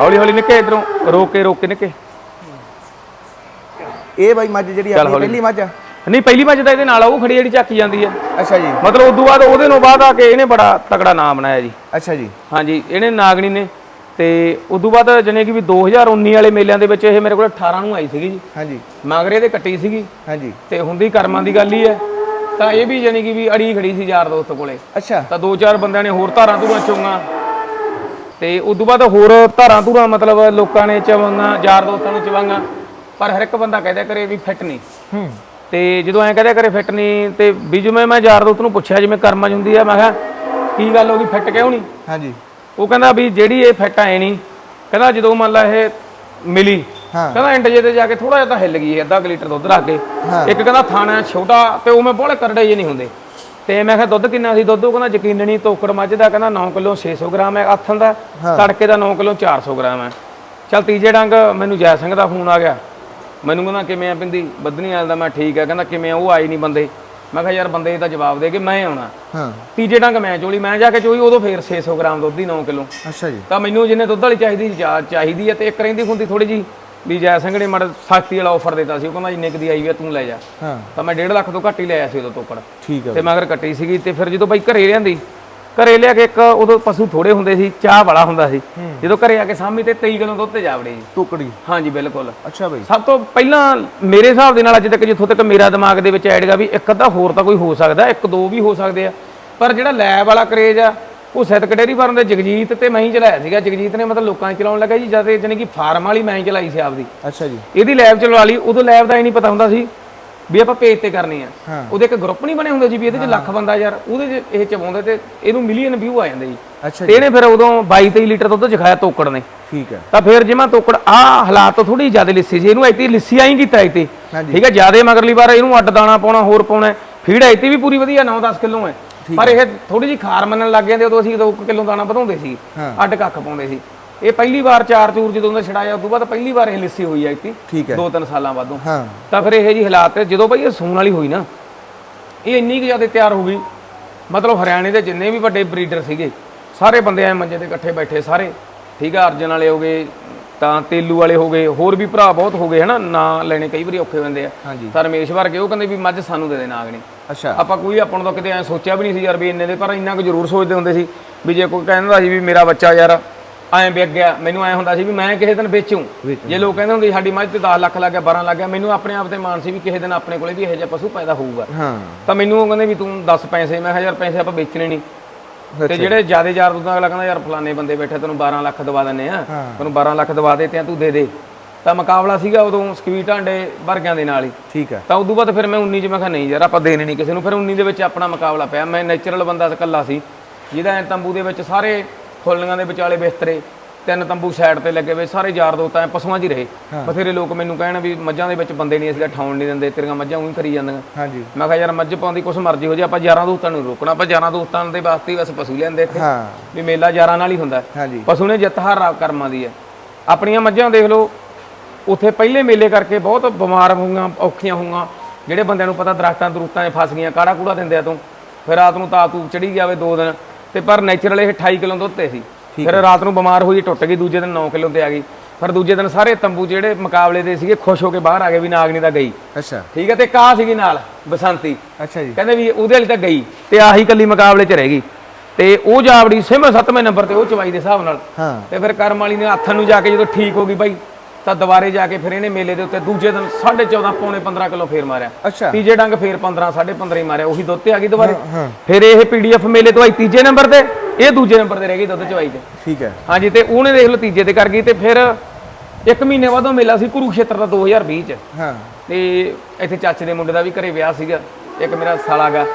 ਹੌਲੀ ਹੌਲੀ ਨਿੱਕੇ ਇਧਰੋਂ ਰੋਕ ਕੇ ਰੋਕ ਕੇ ਨਿੱਕੇ। ਇਹ ਬਾਈ ਮੱਝ ਜਿਹੜੀ ਚੱਲ ਆਪਣੀ ਹੌਲੀ। ਪਹਿਲੀ ਮੱਝ ਆ? ਨਹੀਂ ਪਹਿਲੀ ਮੱਝ ਤਾਂ ਇਹਦੇ ਨਾਲ ਆ ਉਹ ਖੜੀ ਜਿਹੜੀ ਚੱਕੀ ਜਾਂਦੀ ਹੈ ਅੱਛਾ ਜੀ। ਮਤਲਬ ਉਦੋਂ ਬਾਅਦ ਉਹਦੇ ਨੂੰ ਬਾਅਦ ਆ ਕੇ ਇਹਨੇ ਬੜਾ ਤਕੜਾ ਨਾਮ ਬਣਾਇਆ ਜੀ। ਅੱਛਾ ਜੀ। ਹਾਂਜੀ ਇਹਨੇ ਨਾਗਣੀ ਨੇ। ਤੇ ਉਦੋਂ ਬਾਅਦ ਜਨੇ ਕਿ ਵੀ 2019 ਵਾਲੇ ਮੇਲਿਆਂ ਦੇ ਵਿੱਚ ਇਹ ਮੇਰੇ ਕੋਲ 18 ਨੂੰ ਆਈ ਸੀਗੀ ਜੀ। ਹਾਂਜੀ। ਮਗਰੇ ਦੇ ਕੱਟੀ ਸੀਗੀ। ਹਾਂਜੀ। ਤੇ ਹੁੰਦੀ ਕਰਮਾਂ ਦੀ ਗੱਲ ਹੀ ਹੈ। ਤਾਂ ਇਹ ਵੀ ਜਾਨੀ ਕਿ ਵੀ ਅੜੀ ਖੜੀ ਸੀ ਯਾਰ ਦੋਸਤ ਕੋਲੇ। ਅੱਛਾ। ਤਾਂ ਦੋ ਚਾਰ ਬੰਦਿਆਂ ਨੇ ਹੋਰ ਧਾਰਾਂ ਧੂਰਾਂ ਚੋਂਗਾ। ਤੇ ਉਦੋਂ ਬਾਅਦ ਹੋਰ ਧਾਰਾਂ ਧੂਰਾਂ ਮਤਲਬ ਲੋਕਾਂ ਨੇ ਚਵਾਂਗਾ ਯਾਰ ਦੋਸਤਾਂ ਨੂੰ ਚਵਾਂਗਾ ਪਰ ਹਰ ਇੱਕ ਬੰਦਾ ਕਹਿੰਦਾ ਕਰੇ ਵੀ ਫਿੱਟ ਨਹੀਂ। ਹੂੰ। ਤੇ ਜਦੋਂ ਐਂ ਕਹਿੰਦਾ ਕਰੇ ਫਿੱਟ ਨਹੀਂ ਤੇ ਵੀ ਜਿਵੇਂ ਮੈਂ ਯਾਰ ਦੋਸਤ ਨੂੰ ਪੁੱਛਿਆ ਜਿਵੇਂ ਕਰਮਾਂ ਹੁੰਦੀ ਆ ਮੈਂ ਕਿਹਾ ਕੀ ਗੱਲ ਹੋ ਗਈ ਫਿੱਟ ਕਿਉਂ ਨਹੀਂ? ਹਾਂਜੀ। ਉਹ ਕਹਿੰਦਾ ਵੀ ਜਿਹੜੀ ਇਹ ਫਿੱਟ ਆਏ ਨਹੀਂ। ਕਹਿੰਦਾ ਜਦੋਂ ਮੰਨ ਲਾ ਇਹ ਮਿਲੀ ਹਾਂ। ਕਹਿੰਦਾ ਇੰਡ ਜੇ ਤੇ ਜਾ ਕੇ ਥੋੜਾ ਜਿਹਾ ਤਾਂ ਹਿੱਲ ਗਈ ਅੱਧਾ ਲੀਟਰ ਦੁੱਧ ਰੱਖ ਕੇ। ਇੱਕ ਕਹਿੰਦਾ ਥਾਣਾ ਛੋਟਾ ਤੇ ਉਹ ਮੈਂ ਬੋਲੇ ਕਰੜੇ ਜੇ ਨਹੀਂ ਹੁੰਦੇ। ਤੇ ਮੈਂ ਕਿਹਾ ਦੁੱਧ ਕਿੰਨਾ ਸੀ? ਦੁੱਧ ਉਹ ਕਹਿੰਦਾ ਯਕੀਨ ਨਹੀਂ ਤੋਕੜ ਮੱਝ ਦਾ ਕਹਿੰਦਾ 9 ਕਿਲੋ 600 ਗ੍ਰਾਮ ਹੈ ਆਥਣ ਦਾ। ਤੜਕੇ ਦਾ 9 ਕਿਲੋ 400 ਗ੍ਰਾਮ ਹੈ। ਚਲ ਤੀਜੇ ਡੰਗ ਮੈਨੂੰ ਜੈ ਸਿੰਘ ਦਾ ਫੋਨ ਆ ਗਿਆ। ਮੈਨੂੰ ਕਹਿੰਦਾ ਕਿਵੇਂ ਆ ਪਿੰਦੀ? ਬੱਦਨੀ ਵਾਲ ਦਾ? ਮੈਂ ਠੀਕ ਹੈ। ਕਹਿੰਦਾ ਕਿਵੇਂ ਆ? ਉਹ ਆਈ ਨਹੀਂ ਬੰਦੇ। ਮੈਂ ਕਿਹਾ ਯਾਰ ਬੰਦੇ ਦਾ ਜਵਾਬ ਦੇ ਕੇ ਮੈਂ ਆਉਣਾ। ਹਾਂ। ਤੀਜੇ ਡੰਗ ਮੈਂ ਚੋਲੀ ਮੈਂ ਜਾ ਕੇ ਚੋਈ ਉਦੋਂ ਫੇਰ 600 ਗ੍ਰਾਮ ਦੁੱਧ ਦੀ 9 ਕਿਲੋ। ਅੱਛਾ ਜੀ। ਤਾਂ ਮੈਨੂੰ ਜਿੰਨੇ ਦੁੱਧ ਵਾਲੀ ਚਾਹੀਦੀ ਚਾਹੀਦੀ ਹੈ ਤੇ ਇੱਕ ਰਹਿੰਦੀ ਹੁੰਦੀ ਥੋੜੀ ਜੀ ਵੀ ਜੈ ਸਿੰਘ ਨੇ ਮੜ ਸਖਤੀ ਵਾਲਾ ਆਫਰ ਦਿੱਤਾ ਸੀ ਉਹ ਕਹਿੰਦਾ ਜਿੰਨੇ ਕੁ ਦੀ ਆਈ ਵੀ ਆ ਤੂੰ ਲੈ ਜਾ। ਹਾਂ। ਤਾਂ ਮੈਂ 1.5 ਲੱਖ ਤੋਂ ਘੱਟ ਹੀ ਲਿਆ ਸੀ ਉਦੋਂ ਤੋਕੜ ਠੀਕ ਹੈ ਤੇ ਮਗਰ ਕੱਟੀ ਸੀਗੀ ਤੇ ਫਿਰ ਜਦੋਂ ਬਾਈ ਘਰੇ ਲਿਆਂਦੀ ਘਰੇ ਲਿਆ ਕੇ ਇੱਕ ਉਦੋਂ ਪਸ਼ੂ ਥੋੜੇ ਹੁੰਦੇ ਸੀ ਚਾਹ ਵਾਲਾ ਹੁੰਦਾ ਸੀ। ਜਦੋਂ ਘਰੇ ਆ ਕੇ ਸਾਹਮਣੇ ਤੇ 23 ਕਿਲੋ ਦੁੱਧ ਤੇ ਜਾਵੜੇ ਜੀ ਟੁਕੜੀ। ਹਾਂਜੀ ਬਿਲਕੁਲ। ਅੱਛਾ ਬਾਈ। ਸਭ ਤੋਂ ਪਹਿਲਾਂ ਮੇਰੇ ਹਿਸਾਬ ਦੇ ਨਾਲ ਅੱਜ ਤੱਕ ਜਿੱਥੋਂ ਤੱਕ ਮੇਰਾ ਦਿਮਾਗ ਦੇ ਵਿੱਚ ਆਏਗਾ ਵੀ ਇੱਕ ਅੱਧਾ ਹੋਰ ਤਾਂ ਕੋਈ ਹੋ ਸਕਦਾ ਇੱਕ ਦੋ ਵੀ ਹੋ ਸਕਦੇ ਆ। ਪਰ ਜਿਹੜਾ ਲੈਬ ਵਾਲਾ ਕਰੇਜ ਆ ਉਹ ਸਿੱਧਕ ਡੇਰੀ ਫਾਰਮ ਦੇ ਜਗਜੀਤ ਤੇ ਮੈਂ ਹੀ ਚਲਾਇਆ ਸੀਗਾ। ਜਗਜੀਤ ਨੇ ਮਤਲਬ ਲੋਕਾਂ 'ਚ ਚਲਾਉਣ ਲੱਗਾ ਜੀ ਜਦ ਜਾਣੀ ਕਿ ਫਾਰਮ ਵਾਲੀ ਮੈਂ ਹੀ ਚਲਾਈ ਸੀ ਆਪਦੀ। ਅੱਛਾ ਜੀ। ਇਹਦੀ ਲੈਬ ਚਲਵਾ ਲਈ ਉਦੋਂ ਲੈਬ ਦਾ ਇਹ ਨਹੀਂ ਪਤਾ ਹੁੰਦਾ ਸੀ ਵੀ ਆਪਾਂ ਪੇਜ ਤੇ ਕਰਨੀ ਆ। ਹਾਂ। ਉਹਦੇ ਇੱਕ ਗਰੁੱਪ ਨਹੀਂ ਬਣੇ ਹੁੰਦੇ ਜੀ ਵੀ ਇਹਦੇ 'ਚ ਲੱਖ ਬੰਦਾ ਯਾਰ ਉਹਦੇ 'ਚ ਇਹ ਚਵਾਉਂਦੇ ਤੇ ਇਹਨੂੰ ਮਿਲੀਅਨ ਵਿਊ ਆ ਜਾਂਦੇ ਜੀ। ਅੱਛਾ ਤੇ ਜੀ। ਇਹਨੇ ਫਿਰ ਉਦੋਂ 22 23 ਲੀਟਰ ਦੁੱਧ ਚਖਾਇਆ ਤੋਕੜ ਨੇ। ਠੀਕ ਹੈ। ਤਾਂ ਫਿਰ ਜਿਵੇਂ ਤੋਕੜ ਆ ਹਾਲਾਤ ਤੋਂ ਥੋੜੀ ਜ਼ਿਆਦਾ ਲਿੱਸੀ ਸੀ ਇਹਨੂੰ ਐਤੀ ਲਿੱਸੀ ਆਈ ਕੀਤਾ ਐਤੀ। ਠੀਕ ਹੈ ਜਿਆਦੇ ਮਗਰਲੀ ਵਾਰ ਇਹਨੂੰ ਅੱਡ ਦਾਣਾ ਪਾਉਣਾ ਹੋਰ ਪਾਉਣਾ ਫੀਡ ਐਤੀ ਵੀ ਪੂਰੀ ਵਧੀਆ 9-10 ਕਿਲੋ ਹੈ। ਪਰ ਇਹ ਥੋੜੀ ਜੀ ਖਾਰ ਮੰਨਣ ਲੱਗ ਜਾਂਦੇ ਉਦੋਂ ਅਸੀਂ 2 ਕਿਲੋ ਦਾਣਾ ਵਧਾਉਂਦੇ ਸੀ। ਅੱਡ ਕੱਖ ਪਾਉਂਦੇ ਸੀ। ਇਹ ਪਹਿਲੀ ਵਾਰ ਚਾਰ ਚੂਰ ਜਦੋਂ ਦਾ ਛੜਾਇਆ ਉਦੋਂ ਬਾਅਦ ਪਹਿਲੀ ਵਾਰ ਇਹ ਲਿੱਸੀ ਹੋਈ ਐਤੀ ਠੀਕ ਹੈ। 2-3 ਸਾਲਾਂ ਬਾਅਦੋਂ। ਤਾਂ ਫਿਰ ਇਹ ਜੀ ਹਾਲਾਤ ਜਦੋਂ ਬਈ ਇਹ ਸੂਣ ਵਾਲੀ ਹੋਈ ਨਾ ਇਹ ਇੰਨੀ ਕੁ ਜ਼ਿਆਦਾ ਤਿਆਰ ਹੋ ਗਈ। ਮਤਲਬ ਹਰਿਆਣੇ ਦੇ ਜਿੰਨੇ ਵੀ ਵੱਡੇ ਬਰੀਡਰ ਸੀਗੇ ਸਾਰੇ ਬੰਦੇ ਐ ਮੰਜੇ ਤੇ ਇਕੱਠੇ ਬੈਠੇ ਸਾਰੇ। ਠੀਕ ਆ ਅਰਜਨ ਵਾਲੇ ਹੋ ਗਏ ਤਾਂ ਤੇਲੂ ਵਾਲੇ ਹੋ ਗਏ ਹੋਰ ਵੀ ਭਰਾ ਬਹੁਤ ਹੋ ਗਏ ਹਨਾ? ਨਾਂ ਲੈਣੇ ਕਈ ਵਾਰੀ ਔਖੇ ਹੁੰਦੇ ਆ। ਤਾਂ ਰਮੇਸ਼ ਵਰਗੇ ਉਹ ਕਹਿੰਦੇ ਵੀ ਮੱਝ ਸਾਨੂੰ ਦੇ ਦੇ ਨਾਗਣੀ ਅੱਛਾ। ਆਪਾਂ ਕੋਈ ਆਪਾਂ ਨੂੰ ਤਾਂ ਕਿਤੇ ਐ ਸੋਚਿਆ ਵੀ ਨਹੀਂ ਸੀ ਯਾਰ ਵੀ ਇੰਨੇ ਦੇ ਪਰ ਇੰਨਾ ਕੁ ਜ਼ਰੂਰ ਸੋਚਦੇ ਹੁੰਦੇ ਸੀ ਵੀ ਜੇ ਕੋਈ ਕਹਿੰਦਾ ਸੀ ਵੀ ਮੇਰਾ ਬੱਚਾ ਯਾਰ ਐਂ ਵਿਕ ਗਿਆ ਮੈਨੂੰ ਐ ਹੁੰਦਾ ਸੀ ਵੀ ਮੈਂ ਕਿਸੇ ਦਿਨ ਵੇਚੂੰ। ਜੇ ਲੋਕ ਕਹਿੰਦੇ ਹੁੰਦੇ ਸਾਡੀ ਮੱਝ ਤੇ 10 ਲੱਖ ਲੱਗ ਗਿਆ 12 ਲੱਗ ਗਿਆ ਮੈਨੂੰ ਆਪਣੇ ਆਪ ਤੇ ਮਾਣ ਸੀ ਵੀ ਕਿਸੇ ਦਿਨ ਆਪਣੇ ਕੋਲੇ ਵੀ ਇਹੋ ਜਿਹਾ ਪਸ਼ੂ ਪੈਦਾ ਹੋਊਗਾ। ਹਾਂ। ਤਾਂ ਮੈਨੂੰ ਉਹ ਕਹਿੰਦੇ ਵੀ ਤੂੰ 10 ਪੈਸੇ ਮੈਂ ਕਿਹਾ ਯਾਰ ਪੈਸੇ ਆਪਾਂ ਵੇਚਣੇ ਨਹੀਂ ਤੇ ਜਿਹੜੇ ਜਿਆਦੇ ਯਾਰ ਦੋਸਤਾਂ ਅਗਲਾ ਕਹਿੰਦਾ ਯਾਰ ਫਲਾਣੇ ਬੰਦੇ ਬੈਠੇ ਤੈਨੂੰ 12 ਲੱਖ ਦਵਾ ਦਿੰਨੇ ਆ। ਤੈਨੂੰ 12 ਲੱਖ ਦਵਾ ਦੇ ਤੇ ਆ ਤੂੰ ਦੇ ਦੇ। ਤਾਂ ਮੁਕਾਬਲਾ ਸੀਗਾ ਉਦੋਂ ਸਕਵੀ ਢਾਂਡੇ ਵਰਗਿਆਂ ਦੇ ਨਾਲ ਹੀ। ਠੀਕ ਹੈ। ਤਾਂ ਉਦੋਂ ਬਾਅਦ ਫਿਰ ਮੈਂ 19 ਚ ਮੈਂ ਕਿਹਾ ਨਹੀਂ ਯਾਰ ਆਪਾਂ ਦੇਣੇ ਨਹੀਂ ਕਿਸੇ ਨੂੰ। ਫਿਰ 19 ਦੇ ਵਿੱਚ ਆਪਣਾ ਮੁਕਾਬਲਾ ਪਿਆ। ਮੈਂ ਨੇਚਰਲ ਬੰਦਾ ਇਕੱਲਾ ਸੀ। ਜਿਹਦਾ ਐ ਤੰਬੂ ਦੇ ਵਿੱਚ ਸਾਰੇ ਖੁੱਲਣੀਆਂ ਦੇ ਵਿਚਾਲੇ ਬਿਸਤਰੇ ਤਿੰਨ ਤੰਬੂ ਸਾਈਡ ਤੇ ਲੱਗੇ ਹੋਏ ਸਾਰੇ ਯਾਰ ਦੋਸਤ ਐ ਪਸ਼ੂਆਂ 'ਚ ਹੀ ਰਹੇ। ਬਥੇਰੇ ਲੋਕ ਮੈਨੂੰ ਕਹਿਣ ਵੀ ਮੱਝਾਂ ਦੇ ਵਿੱਚ ਬੰਦੇ ਨਹੀਂ ਅਸੀਂ ਠਾਉਣ ਨਹੀਂ ਦਿੰਦੇ ਤੇਰੀਆਂ ਮੱਝਾਂ ਉਹੀ ਕਰੀ ਜਾਂਦੀਆਂ। ਹਾਂਜੀ। ਮੈਂ ਕਿਹਾ ਯਾਰ ਮੱਝ ਪਾਉਂਦੀ ਕੁਛ ਮਰਜ਼ੀ ਹੋ ਜੇ ਆਪਾਂ ਯਾਰਾਂ ਦੋਸਤਾਂ ਨੂੰ ਰੋਕਣਾ। ਆਪਾਂ ਯਾਰਾਂ ਦੋਸਤਾਂ ਦੇ ਵਾਸਤੇ ਬਸ ਪਸ਼ੂ ਲੈਂਦੇ ਇੱਥੇ। ਵੀ ਮੇਲਾ ਯਾਰਾਂ ਨਾਲ ਹੀ ਹੁੰਦਾ। ਹਾਂਜੀ। ਪਸ਼ੂ ਨੇ ਜਿੱਤ ਹਾਰ ਕਰਮਾਂ ਦੀ ਹੈ। ਆਪਣੀਆਂ ਮੱਝਾਂ ਦੇਖ ਲਓ ਉੱਥੇ ਪਹਿਲੇ ਮੇਲੇ ਕਰਕੇ ਬਹੁਤ ਬਿਮਾਰ ਹੋਈਆਂ ਔਖੀਆਂ ਹੋਈਆਂ ਜਿਹੜੇ ਬੰਦਿਆਂ ਨੂੰ ਪਤਾ ਦਰਖਤਾਂ ਦਰੂਤਾਂ 'ਚ ਫਸ ਗਈਆਂ ਕਾੜਾ ਕੂੜਾ ਦਿੰਦੇ ਆ ਤੂੰ? ਫਿਰ ਰਾਤ ਨੂੰ ਤੂਪ ਚੜੀ ਗਿਆ ਵੇ ਦੋ ਦਿਨ ਤੇ ਪਰ ਨੇਚਰਲ ਇਹ 28 ਕਿਲੋ ਦੁੱਧ ਤੇ ਸੀ। ਫਿਰ ਰਾਤ ਨੂੰ ਬਿਮਾਰ ਹੋਈ ਟੁੱਟ ਗਈ ਦੂਜੇ ਦਿਨ 9 ਕਿਲੋ ਤੇ ਆ ਗਈ। ਫਿਰ ਦੂਜੇ ਦਿਨ ਸਾਰੇ ਤੰਬੂ ਜਿਹੜੇ ਮੁਕਾਬਲੇ ਦੇ ਸੀਗੇ ਖੁਸ਼ ਹੋ ਕੇ ਬਾਹਰ ਆ ਗਏ ਵੀ ਨਾਗਣੀ ਤਾਂ ਗਈ। ਅੱਛਾ। ਠੀਕ ਹੈ ਤੇ ਕਾ ਸੀਗੀ ਨਾਲ ਬਸੰਤੀ। ਅੱਛਾ ਜੀ। ਕਹਿੰਦੇ ਵੀ ਉਹਦੇ ਵਾਲੀ ਤਾਂ ਗਈ ਤੇ ਆਹੀ ਕੱਲੀ ਮੁਕਾਬਲੇ 'ਚ ਰਹਿ ਗਈ। ਤੇ ਉਹ ਜਾਵੜੀ ਸਿਮ ਸੱਤਵੇਂ ਨੰਬਰ ਤੇ ਉਹ ਚਵਾਈ ਦੇ ਹਿਸਾਬ ਨਾਲ। ਹਾਂ। ਤੇ ਫਿਰ ਕਰਮ ਵਾਲੀ ਨੇ ਹੱਥਾਂ ਨੂੰ ਜਾ ਕੇ ਜਦੋਂ ਠੀਕ ਹੋ ਗਈ ਬਾਈ ਤਾਂ ਦੁਬਾਰੇ ਜਾ ਕੇ ਫਿਰ ਇਹਨੇ ਮੇਲੇ ਦੇ ਉੱਤੇ ਦੂਜੇ ਦਿਨ 14.5 ਪੌਣੇ 15 ਕਿਲੋ ਫੇਰ ਮਾਰਿਆ। ਅੱਛਾ। ਤੀਜੇ ਡੰਗ ਫੇਰ 15 15.5 ਹੀ ਮਾਰਿਆ। ਉਹੀ ਦੁੱਧ ਤੇ ਆ ਗਈ ਦੁਬਾਰੇ। ਫਿਰ ਇਹ ਪੀਡੀਐਫ ਮੇਲੇ ਤੋਂ ਆਈ ਤੀਜੇ ਨੰਬਰ ਤੇ। ਇਹ ਦੂਜੇ ਨੰਬਰ ਤੇ ਰਹਿ ਗਈ ਦੁੱਧ ਚਵਾਈ ਤੇ। ਠੀਕ ਹੈ। ਹਾਂਜੀ ਤੇ ਉਹਨੇ ਦੇਖ ਲਓ ਤੀਜੇ ਤੇ ਕਰ ਗਈ ਤੇ ਫਿਰ ਇੱਕ ਮਹੀਨੇ ਬਾਅਦ ਉਹ ਮੇਲਾ ਸੀ ਕੁਰੂਖੇਤਰ ਦਾ 2020 ਚ। ਹਾਂ। ਤੇ ਇੱਥੇ ਚਾਚੇ ਦੇ ਮੁੰਡੇ ਦਾ ਵੀ ਘਰੇ ਵਿਆਹ ਸੀਗਾ। ਇੱਕ ਮੇਰਾ ਸਾਲਾ ਗਾ।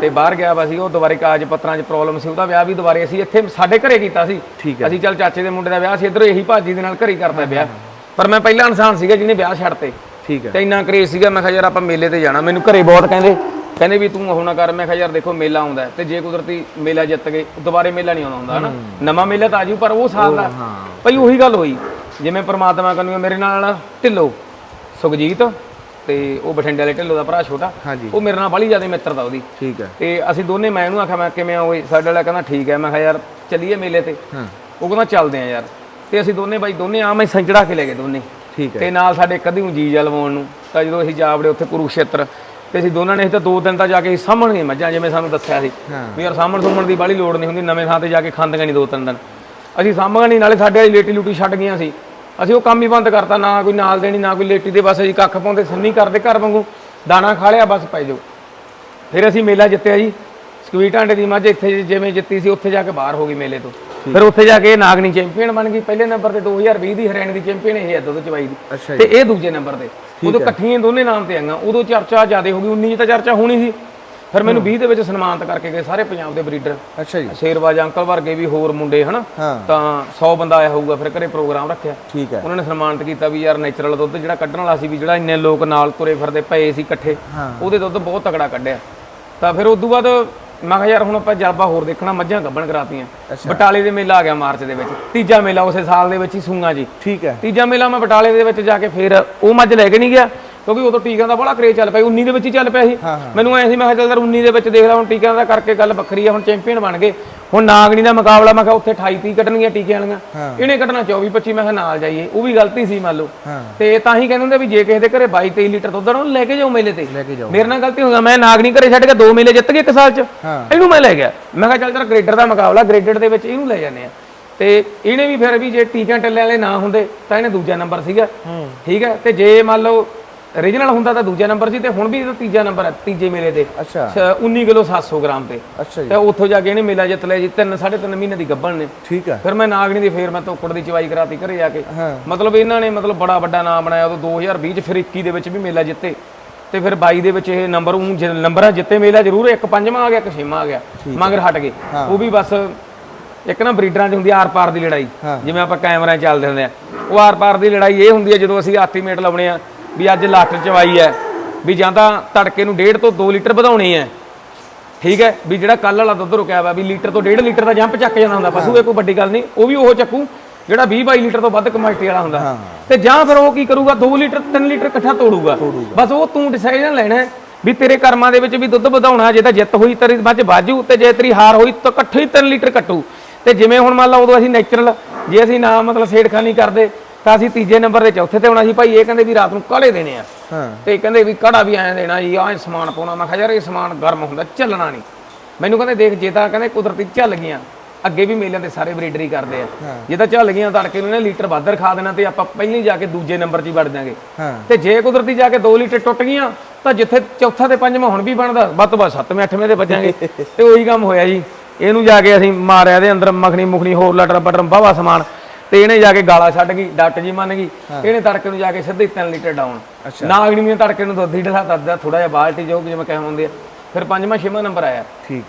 ਤੇ ਬਾਹਰ ਗਿਆ ਵਾ ਸੀ ਉਹ ਦੁਬਾਰੇ ਕਾਗਜ਼ ਪੱਤਰਾਂ 'ਚ ਪ੍ਰੋਬਲਮ ਸੀ। ਉਹਦਾ ਵਿਆਹ ਵੀ ਦੁਬਾਰੇ ਅਸੀਂ ਇੱਥੇ ਸਾਡੇ ਘਰੇ ਕੀਤਾ ਸੀ। ਅਸੀਂ ਚੱਲ ਚਾਚੇ ਦੇ ਮੁੰਡੇ ਦਾ ਵਿਆਹ ਸੀ ਇਧਰੋਂ ਇਹੀ ਭਾਜੀ ਦੇ ਨਾਲ ਘਰੇ ਕਰਦਾ ਵਿਆਹ ਪਰ ਮੈਂ ਪਹਿਲਾ ਇਨਸਾਨ ਸੀਗਾ ਜਿਹਨੇ ਵਿਆਹ ਛੱਡਤੇ। ਠੀਕ ਹੈ। ਤੇ ਇੰਨਾ ਕਰੇਜ਼ ਸੀਗਾ ਮੈਂ ਕਿਹਾ ਯਾਰ ਆਪਾਂ ਮੇਲੇ ਤੇ ਜਾਣਾ। ਮੈਨੂੰ ਘਰੇ ਬਹੁਤ ਕਹਿੰਦੇ। ਕਹਿੰਦੇ ਵੀ ਤੂੰ ਉਹ ਨਾ ਕਰ। ਮੈਂ ਕਿਹਾ ਯਾਰ ਦੇਖੋ ਮੇਲਾ ਆਉਂਦਾ ਹੈ ਤੇ ਜੇ ਕੁਦਰਤੀ ਮੇਲਾ ਜਿੱਤ ਗਏ ਦੁਬਾਰੇ ਮੇਲਾ ਨਹੀਂ ਆਉਂਦਾ ਹੁੰਦਾ ਹਨਾ? ਨਵਾਂ ਮੇਲਾ ਤਾਂ ਆਜੂ ਪਰ ਉਹ ਸਾਲ ਦਾ। ਭਾਈ ਉਹੀ ਗੱਲ ਹੋਈ। ਜਿਵੇਂ ਪ੍ਰਮਾਤਮਾ ਕਰਨੀ ਮੇਰੇ ਨਾਲ ਢਿੱਲੋ ਸੁਖਜੀਤ ਤੇ ਉਹ ਬਠਿੰਡੇ ਵਾਲੇ ਢਿੱਲੋ ਦਾ ਭਰਾ ਛੋਟਾ ਉਹ ਮੇਰੇ ਨਾਲ ਬੜੀ ਜ਼ਿਆਦਾ ਮਿੱਤਰਤਾ ਉਹਦੀ। ਠੀਕ ਹੈ। ਤੇ ਅਸੀਂ ਦੋਨੇ ਮੈਂ ਇਹਨੂੰ ਆਖਿਆ ਮੈਂ ਕਿਵੇਂ ਆ ਓਏ? ਸਾਡੇ ਵਾਲਾ ਕਹਿੰਦਾ ਠੀਕ ਹੈ। ਮੈਂ ਕਿਹਾ ਯਾਰ ਚੱਲੀਏ ਮੇਲੇ ਤੇ। ਹਾਂ। ਉਹ ਕਹਿੰਦਾ ਚੱਲਦੇ ਆ ਯਾਰ। ਤੇ ਅਸੀਂ ਦੋਨੇ ਬਾਈ ਦੋਨੇ ਆਮ ਹੀ ਸੰਚੜਾ ਕੇ ਲੈ ਗਏ ਦੋਨੇ। ਠੀਕ ਹੈ। ਤੇ ਨਾਲ ਸਾਡੇ ਕਦੀ ਜੀਜਾ ਲਵਾਉਣ ਨੂੰ। ਤਾਂ ਜਦੋਂ ਅਸੀਂ ਜਾ ਵੜੇ ਉੱਥੇ ਕੁਰੂਕਸ਼ੇਤਰ ਤੇ ਅਸੀਂ ਦੋਨਾਂ ਨੇ ਅਸੀਂ ਤਾਂ ਦੋ ਦਿਨ ਤਾਂ ਜਾ ਕੇ ਸਾਹਮਣੇ ਮੱਝਾਂ ਜਿਵੇਂ ਸਾਨੂੰ ਦੱਸਿਆ ਸੀ। ਹਾਂ। ਵੀ ਯਾਰ ਸਾਹਮਣ ਸੁਮਣ ਦੀ ਬਾਹਲੀ ਲੋੜ ਨਹੀਂ ਹੁੰਦੀ ਨਵੇਂ ਥਾਂ ਤੇ ਜਾ ਕੇ ਖਾਂਦੀਆਂ ਨਹੀਂ ਦੋ ਤਿੰਨ ਦਿਨ। ਅਸੀਂ ਸਾਹਮਣੇ ਨਹੀਂ ਨਾਲੇ ਸਾਡੇ ਵਾਲੀ ਲੇਟੀ ਲੂਟੀ ਛੱਡ ਗਈਆਂ ਸੀ। ਅਸੀਂ ਉਹ ਕੰਮ ਹੀ ਬੰਦ ਕਰਤਾ ਨਾ ਕੋਈ ਨਾਲ ਦੇਣੀ ਨਾ ਕੋਈ ਲੇਟੀ ਦੇ ਬਸ ਅਸੀਂ ਕੱਖ ਪਾਉਂਦੇ ਸੰਨੀ ਕਰਦੇ ਘਰ ਵਾਂਗੂ ਦਾਣਾ ਖਾ ਲਿਆ ਬਸ ਪੈ ਜਾਓ। ਫਿਰ ਅਸੀਂ ਮੇਲਾ ਜਿੱਤਿਆ ਜੀ। ਸਕਵੀਟ ਆਂਡੇ ਦੀ ਮੱਝ ਇੱਥੇ ਜਿਵੇਂ ਜਿੱਤੀ ਸੀ ਉੱਥੇ ਜਾ ਕੇ ਬਾਹਰ ਹੋ ਗਈ ਮੇਲੇ ਤੋਂ। ਫਿਰ ਉੱਥੇ ਜਾ ਕੇ ਇਹ ਨਾਗਣੀ ਚੈਂਪੀਅਨ ਬਣ ਗਈ। ਪਹਿਲੇ ਨੰਬਰ ਤੇ 2020 ਦੀ ਹਰਿਆਣੇ ਦੀ ਚੈਂਪੀਅਨ ਇਹ ਹੈ ਦੁੱਧ ਚਵਾਈ ਦੀ। ਤੇ ਇਹ ਦੂਜੇ ਨੰਬਰ ਤੇ। ਉਦੋਂ ਇਕੱਠੀਆਂ ਦੋਨੇ ਨਾਮ ਤੇ ਆਈਆਂ ਉਦੋਂ ਚਰਚਾ ਜ਼ਿਆਦਾ ਹੋ ਗਈ। 19 ਚ ਤਾਂ ਚਰਚਾ ਹੋਣੀ ਸੀ। ਫਿਰ ਮੈਨੂੰ 20 ਦੇ ਵਿੱਚ ਸਨਮਾਨਿਤ ਕਰਕੇ ਗਏ ਸਾਰੇ ਪੰਜਾਬ ਦੇ ਬਰੀਡਰ। ਅੱਛਾ ਜੀ। ਸ਼ੇਰਵਾਜ ਅੰਕਲ ਵਰਗੇ ਵੀ ਹੋਰ ਮੁੰਡੇ ਹਨਾ? ਤਾਂ 100 ਬੰਦਾ ਆਇਆ ਹੋਊਗਾ ਫਿਰ ਘਰੇ ਪ੍ਰੋਗਰਾਮ ਰੱਖਿਆ। ਠੀਕ ਹੈ। ਉਹਨਾਂ ਨੇ ਸਨਮਾਨਿਤ ਕੀਤਾ ਵੀ ਯਾਰ ਨੇਚਰਲ ਦੁੱਧ ਜਿਹੜਾ ਕੱਢਣ ਵਾਲਾ ਸੀ ਵੀ ਜਿਹੜਾ ਇੰਨੇ ਲੋਕ ਨਾਲ ਤੁਰੇ ਫਿਰਦੇ ਪਏ ਸੀ ਇਕੱਠੇ। ਉਹਦੇ ਦੁੱਧ ਬਹੁਤ ਤਕੜਾ ਕੱਢਿਆ। ਤਾਂ ਫਿਰ ਉਸ ਤੋਂ ਬਾਅਦ ਮੈਂ ਕਿਹਾ ਯਾਰ ਹੁਣ ਆਪਾਂ ਜਲਬਾ ਹੋਰ ਦੇਖਣਾ ਮੱਝਾਂ ਗੱਭਣ ਕਰਾਤੀਆਂ। ਬਟਾਲੇ ਦੇ ਮੇਲਾ ਆ ਗਿਆ ਮਾਰਚ ਦੇ ਵਿੱਚ। ਤੀਜਾ ਮੇਲਾ ਉਸੇ ਸਾਲ ਦੇ ਵਿੱਚ ਹੀ ਸੂੰਗਾ ਜੀ। ਠੀਕ ਹੈ। ਤੀਜਾ ਮੇਲਾ ਮੈਂ ਬਟਾਲੇ ਦੇ ਵਿੱਚ ਜਾ ਕੇ ਫਿਰ ਉਹ ਮੱਝ ਲੈ ਕੇ ਨਹੀਂ ਗਿਆ। ਕਿਉਂਕਿ ਉਦੋਂ ਟੀਕਾਂ ਦਾ ਬੜਾ ਕਰੇਜ ਚੱਲ ਪਿਆ ਸੀ, 19 ਦੇ ਵਿੱਚ ਹੀ ਚੱਲ ਪਿਆ ਸੀ। ਮੈਨੂੰ ਐ ਸੀ ਮੈਂ ਕਿਹਾ ਚੱਲ ਯਾਰ 19 ਦੇ ਵਿੱਚ ਦੇਖ ਲਾ ਹੁਣ ਟੀਕਾਂ ਦਾ ਕਰਕੇ ਗੱਲ ਵੱਖਰੀ ਆ ਹੁਣ ਚੈਂਪੀਅਨ ਬਣ ਗਏ। ਹੁਣ ਨਾਗਣੀ ਦਾ ਮੁਕਾਬਲਾ ਮੈਂ ਕਿਹਾ ਉੱਥੇ 28 30 ਕੱਢਣਗੀਆਂ ਟੀਕੇ ਵਾਲੀਆਂ। ਇਹਨੇ ਕੱਢਣਾ 24 25 ਮੈਂ ਕਿਹਾ ਨਾਲ ਜਾਈਏ। ਉਹ ਵੀ ਗਲਤੀ ਸੀ ਮੰਨ ਲਓ। ਤੇ ਤਾਂ ਹੀ ਕਹਿੰਦੇ ਹੁੰਦੇ ਵੀ ਜੇ ਕਿਸੇ ਦੇ ਘਰੇ 22 23 ਲੀਟਰ ਦੁੱਧ ਆ ਉਹਨੂੰ ਲੈ ਕੇ ਜਾਓ ਮੇਲੇ ਤੇ। ਮੇਰੇ ਨਾਲ ਗਲਤੀ ਹੋ ਗਿਆ ਮੈਂ ਨਾਗਣੀ ਘਰੇ ਛੱਡ ਕੇ ਦੋ ਮੇਲੇ ਜਿੱਤ ਗਏ ਇੱਕ ਸਾਲ ਚ। ਇਹਨੂੰ ਮੈਂ ਲੈ ਗਿਆ। ਮੈਂ ਕਿਹਾ ਚੱਲ ਤੇਰਾ ਗ੍ਰੇਡਰ ਦਾ ਮੁਕਾਬਲਾ ਗ੍ਰੇਡਡ ਦੇ ਵਿੱਚ ਇਹਨੂੰ ਲੈ ਜਾਂਦੇ ਆ। ਤੇ ਇਹਨੇ ਵੀ ਫਿਰ ਵੀ ਜੇ ਟੀਕਾਂ ਟੱਲੇ ਵਾਲੇ ਨਾ ਹੁੰਦੇ ਤਾਂ ਇਹਨੇ ਦੂਜਾ ਨੰਬਰ ਸੀਗਾ। ਠੀਕ ਹੈ ਤੇ ਜੇ ਮੰਨ ਲਓ ਓਰੀਜਨਲ ਹੁੰਦਾ ਤਾਂ ਦੂਜਾ ਨੰਬਰ ਸੀ ਤੇ ਹੁਣ ਵੀ ਇਹਦਾ ਤੀਜਾ ਨੰਬਰ ਹੈ ਤੀਜੇ ਮੇਲੇ ਤੇ। ਅੱਛਾ। ਸ- 19 ਕਿਲੋ 700 ਗ੍ਰਾਮ ਤੇ। ਅੱਛਾ ਜੀ। ਤੇ ਉੱਥੋਂ ਜਾ ਕੇ ਇਹਨੇ ਮੇਲਾ ਜਿੱਤ ਲਿਆ ਜੀ ਤਿੰਨ ਸਾਢੇ ਤਿੰਨ ਮਹੀਨੇ ਦੀ ਗੱਭਣ ਨੇ। ਠੀਕ ਹੈ। ਫਿਰ ਮੈਂ ਨਾਗਣੀ ਦੀ ਫੇਰ ਮੈਂ ਤੋਕੜ ਦੀ ਚਵਾਈ ਕਰਾਤੀ ਘਰੇ ਜਾ ਕੇ। ਹਾਂ। ਮਤਲਬ ਇਹਨਾਂ ਨੇ ਮਤਲਬ ਬੜਾ ਵੱਡਾ ਨਾਮ ਬਣਾਇਆ ਉਦੋਂ 2020 ਚ ਫਿਰ 21 ਦੇ ਵਿੱਚ ਵੀ ਮੇਲਾ ਜਿੱਤੇ। ਤੇ ਫਿਰ 22 ਦੇ ਵਿੱਚ ਇਹ ਨੰਬਰ ਉਹ ਨੰਬਰ ਜਿੱਤੇ ਮੇਲਾ ਜ਼ਰੂਰ ਇੱਕ ਪੰਜਵਾਂ ਆ ਗਿਆ ਇੱਕ ਛੇਵਾਂ ਆ ਗਿਆ। ਮਗਰ ਹਟ ਗਏ। ਉਹ ਵੀ ਬਸ ਇੱਕ ਨਾ ਬਰੀਡਰਾਂ 'ਚ ਹੁੰਦੀ ਆ ਆਰ ਪਾਰ ਦੀ ਲੜਾਈ। ਜਿਵੇਂ ਆਪਾਂ ਕੈਮਰਾ ਚੱਲਦੇ ਹੁੰਦੇ ਆ। ਉਹ ਆਰ ਪਾਰ ਦੀ ਲੜਾਈ ਇਹ ਹੁੰਦੀ ਹੈ ਜਦੋਂ ਅਸੀਂ ਆਸਟੀਮੇਟ ਲਾਉਣੇ ਆ ਵੀ ਅੱਜ ਲੱਖ ਚਵਾਈ ਹੈ ਵੀ ਜਾਂ ਤਾਂ ਤੜਕੇ ਨੂੰ 1.5 ਤੋਂ 2 ਲੀਟਰ ਵਧਾਉਣੇ ਆ ਠੀਕ ਹੈ ਵੀ ਜਿਹੜਾ ਕੱਲ ਵਾਲਾ ਦੁੱਧ ਰੁਕਿਆ ਵਾ ਵੀ ਲੀਟਰ ਤੋਂ 1.5 ਲੀਟਰ ਦਾ ਜੰਪ ਚੱਕ ਜਾਂਦਾ ਹੁੰਦਾ ਪਸ਼ੂ ਇਹ ਕੋਈ ਵੱਡੀ ਗੱਲ ਨਹੀਂ ਉਹ ਵੀ ਉਹ ਚੱਕੂ ਜਿਹੜਾ 20 22 ਲੀਟਰ ਤੋਂ ਵੱਧ ਕਮਾਈਟੀ ਵਾਲਾ ਹੁੰਦਾ। ਹਾਂ। ਤੇ ਜਾਂ ਫਿਰ ਉਹ ਕੀ ਕਰੂਗਾ 2 ਲੀਟਰ 3 ਲੀਟਰ ਇਕੱਠਾ ਤੋੜੂਗਾ। ਬਸ ਉਹ ਤੂੰ ਡਿਸੀਜਨ ਲੈਣਾ ਹੈ ਵੀ ਤੇਰੇ ਕਰਮਾਂ ਦੇ ਵਿੱਚ ਵੀ ਦੁੱਧ ਵਧਾਉਣਾ ਜੇ ਤਾਂ ਜਿੱਤ ਹੋਈ ਤੇਰੀ ਮੱਝ ਬਾਜੂ ਤੇ ਜੇ ਤੇਰੀ ਹਾਰ ਹੋਈ ਤਾਂ ਇਕੱਠੇ ਹੀ 3 ਲੀਟਰ ਕੱਟੂ। ਤੇ ਜਿਵੇਂ ਹੁਣ ਮੰਨ ਲਾ ਉਦੋਂ ਅਸੀਂ ਨੈਚੁਰਲ ਜੇ ਅਸੀਂ ਨਾ ਮਤਲਬ ਛੇੜਖਾਨੀ ਕਰਦੇ ਤਾਂ ਅਸੀਂ ਤੀਜੇ ਨੰਬਰ ਤੇ ਚੌਥੇ ਤੇ ਹੋਣਾ ਸੀ ਭਾਈ ਇਹ ਕਹਿੰਦੇ ਵੀ ਰਾਤ ਨੂੰ ਕਾਲੇ ਦੇਣੇ ਆ। ਹਾਂ। ਤੇ ਕਹਿੰਦੇ ਵੀ ਕੜਾ ਵੀ ਐਂ ਦੇਣਾ ਜੀ ਆਹ ਸਮਾਨ ਪਾਉਣਾ। ਮੈਂ ਕਿਹਾ ਯਾਰ ਇਹ ਸਮਾਨ ਗਰਮ ਹੁੰਦਾ ਚੱਲਣਾ ਨਹੀਂ। ਮੈਨੂੰ ਕਹਿੰਦੇ ਦੇਖ ਜੇ ਤਾਂ ਕਹਿੰਦੇ ਕੁਦਰਤੀ ਝੱਲ ਗਈਆਂ ਅੱਗੇ ਵੀ ਮੇਲਿਆਂ ਤੇ ਸਾਰੇ ਬਰੀਡਰੀ ਕਰਦੇ ਆ। ਜੇ ਤਾਂ ਝੱਲ ਗਈਆਂ ਤੜਕੇ ਨੂੰ ਇਹਨੇ ਲੀਟਰ ਵੱਧ ਰਖਾ ਦੇਣਾ ਤੇ ਆਪਾਂ ਪਹਿਲੀ ਜਾ ਕੇ ਦੂਜੇ ਨੰਬਰ 'ਚ ਹੀ ਵੜ ਜਾਾਂਗੇ। ਤੇ ਜੇ ਕੁਦਰਤੀ ਜਾ ਕੇ 2 ਲੀਟਰ ਟੁੱਟ ਗਈਆਂ ਤਾਂ ਜਿੱਥੇ ਚੌਥਾ ਤੇ ਪੰਜਵਾਂ ਹੁਣ ਵੀ ਬਣਦਾ ਵੱਧ ਤੋਂ ਵੱਧ ਸੱਤਵੇਂ ਅੱਠਵੇਂ ਤੇ ਵੱਜਾਂਗੇ। ਤੇ ਉਹੀ ਕੰਮ ਹੋਇਆ ਜੀ। ਇਹਨੂੰ ਜਾ ਕੇ ਅਸੀਂ ਮਾਰਿਆ ਦੇ ਅੰਦਰ ਮੱਖਣੀ ਮੁਖਣੀ ਹੋਰ ਲਟਰ ਪਟਰ ਬਾਵਾ ਸਮਾਨ। ਤੇ ਇਹਨੇ ਜਾ ਕੇ ਗਾਲਾ ਛੱਡ ਗਈ ਡੱਟ ਜੀ ਮੰਨ ਗਈ। ਇਹਨੇ ਤੜਕੇ ਨੂੰ ਜਾ ਕੇ ਸਿੱਧੇ 3 ਲੀਟਰ ਡਾਊਨ। ਅੱਛਾ। ਨਾ ਤੜਕੇ ਨੂੰ ਦੁੱਧ ਹੀ ਢਲਾ ਦੱਦਾ ਥੋੜਾ ਜਿਹਾ ਬਾਲਟੀ ਜੋ ਜਿਵੇਂ ਕਹਿ ਹੁੰਦੇ ਆ। ਫਿਰ ਪੰਜਵਾਂ ਛੇਵਾਂ ਨੰਬਰ ਆਇਆ। ਠੀਕ ਹੈ।